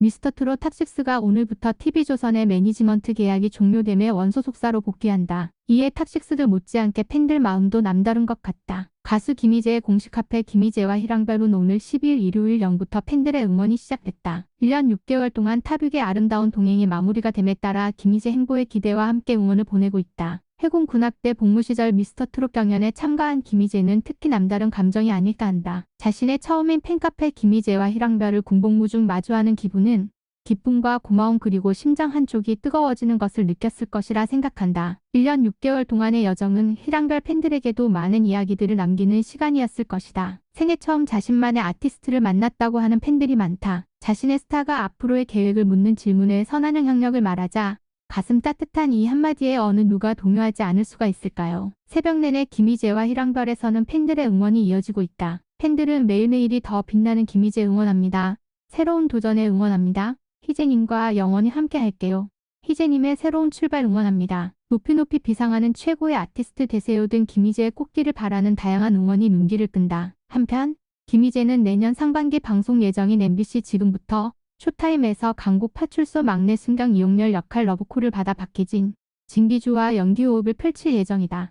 미스터 트롯 탑식스가 오늘부터 TV조선의 매니지먼트 계약이 종료됨에 원소속사로 복귀한다. 이에 탑식스들 못지않게 팬들 마음도 남다른 것 같다. 가수 김희재의 공식 카페 김희재와 희랑별은 오늘 12일 일요일 0부터 팬들의 응원이 시작됐다. 1년 6개월 동안 탑육의 아름다운 동행이 마무리가 됨에 따라 김희재 행보의 기대와 함께 응원을 보내고 있다. 해군 군악대 복무 시절 미스터 트롯 경연에 참가한 김희재는 특히 남다른 감정이 아닐까 한다. 자신의 처음인 팬카페 김희재와 희랑별을 군복무 중 마주하는 기분은 기쁨과 고마움 그리고 심장 한쪽이 뜨거워지는 것을 느꼈을 것이라 생각한다. 1년 6개월 동안의 여정은 희랑별 팬들에게도 많은 이야기들을 남기는 시간이었을 것이다. 생애 처음 자신만의 아티스트를 만났다고 하는 팬들이 많다. 자신의 스타가 앞으로의 계획을 묻는 질문에 선하는 향력을 말하자 가슴 따뜻한 이 한마디에 어느 누가 동요하지 않을 수가 있을까요? 새벽 내내 김희재와 희랑별에서는 팬들의 응원이 이어지고 있다. 팬들은 매일매일이 더 빛나는 김희재 응원합니다. 새로운 도전에 응원합니다. 희재님과 영원히 함께 할게요. 희재님의 새로운 출발 응원합니다. 높이 높이 비상하는 최고의 아티스트 되세요 등 김희재의 꽃길을 바라는 다양한 응원이 눈길을 끈다. 한편 김희재는 내년 상반기 방송 예정인 MBC 지금부터 쇼타임에서 강국 파출소 막내 순경 이용렬 역할 러브콜을 받아 박해진 진기주와 연기 호흡을 펼칠 예정이다.